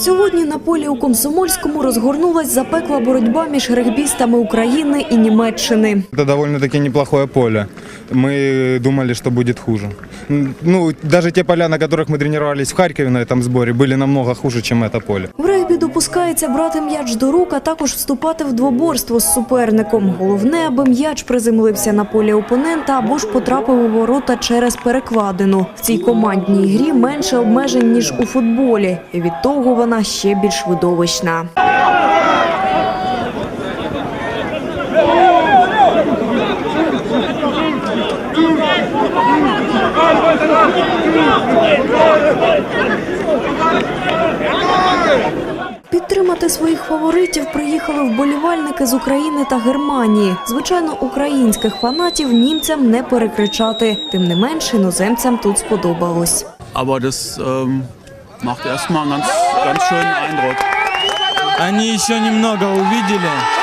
Сьогодні на полі у Комсомольському розгорнулась запекла боротьба між регбістами України і Німеччини. Це доволі таке неплохое поле Мы думали, что будет хуже. М, Ну, даже те поля, на которых мы тренировались в Харькове на этом сборе, были намного хуже, чем это поле. В регбі допускається брати м'яч до рук, а також вступати в двоборство з суперником. Головне, аби м'яч приземлився на полі опонента або ж потрапив у ворота через перекладину. В цій командній грі менше обмежень ніж у футболі, і від того вона ще більш видовищна. Підтримати своїх фаворитів приїхали вболівальники з України та Германії. Звичайно, українських фанатів німцям не перекричати. Тим не менш, іноземцям тут сподобалось. Aber das ähm, macht erstmal einen ganz, ganz schönen Eindruck. Они еще немного увидели.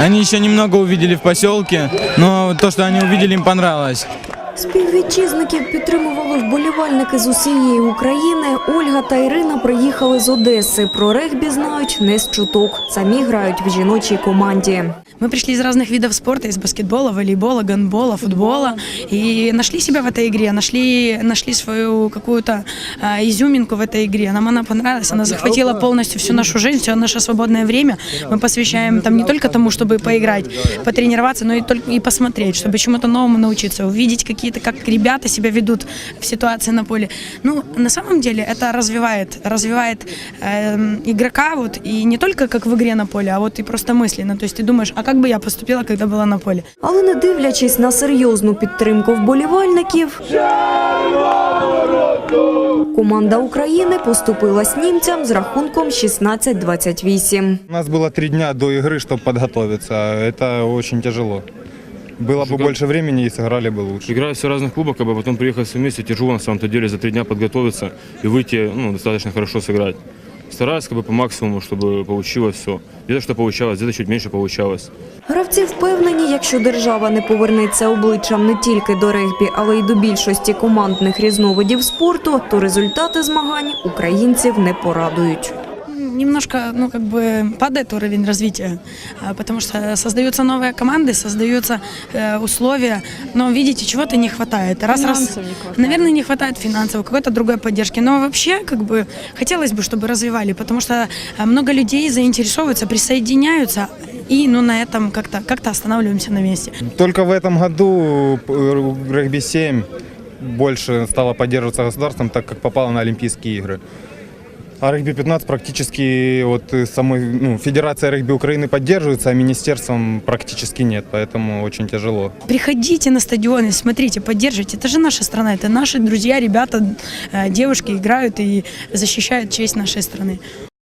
Они еще немного увидели в поселке, но то, что они увидели, им понравилось. Співвітчизників підтримували вболівальники з усієї України. Ольга та Ірина приїхали з Одеси. Про регбі знають не з чуток. Самі грають в жіночій команді. Мы пришли из разных видов спорта, из баскетбола, волейбола, гандбола, футбола, и нашли себя в этой игре, нашли, нашли свою какую-то а, изюминку в этой игре. Нам она понравилась, она захватила полностью всю нашу жизнь, все наше свободное время. Мы посвящаем там не только тому, чтобы поиграть, потренироваться, но и, только, и посмотреть, чтобы чему-то новому научиться, увидеть какие-то, как ребята себя ведут в ситуации на поле. Ну, на самом деле это развивает, развивает эм, игрока вот, и не только как в игре на поле, а вот и просто мысленно. То есть ты думаешь, а как бы я поступила, когда была на поле? Але не дивлячись на серйозну підтримку вболівальників, команда України поступилась німцям з рахунком 16-28. У нас было три дня до игры, чтобы подготовиться. Это очень тяжело. Было бы больше времени и сыграли бы лучше. Играю все в разных клубах, как бы потом приехать все вместе, тяжело на самом-то деле за три дня подготовиться и выйти ну, достаточно хорошо сыграть. Стараюсь как бы по максимуму, щоб вийшло все. Где-то що получалось, где-то чуть менше получалось. Гравці впевнені, якщо держава не повернеться обличчям не тільки до регбі, але й до більшості командних різновидів спорту, то результати змагань українців не порадують. Немножко, ну, как бы падает уровень развития, а, потому что создаются новые команды, создаются э, условия, но, видите, чего-то не хватает. Раз, раз, наверное, не хватает финансовой, какой-то другой поддержки. Но вообще, как бы, хотелось бы, чтобы развивали, потому что э, много людей заинтересовываются, присоединяются, и, ну, на этом как-то как останавливаемся на месте. Только в этом году э, регби-7 больше стало поддерживаться государством, так как попало на Олимпийские игры. А регби-15 практически вот э, самой ну, Федерация регби Украины поддерживается, а министерством практически нет, поэтому очень тяжело. Приходите на стадионы, смотрите, поддерживайте. Это же наша страна, это наши друзья, ребята, э, девушки играют и защищают честь нашей страны.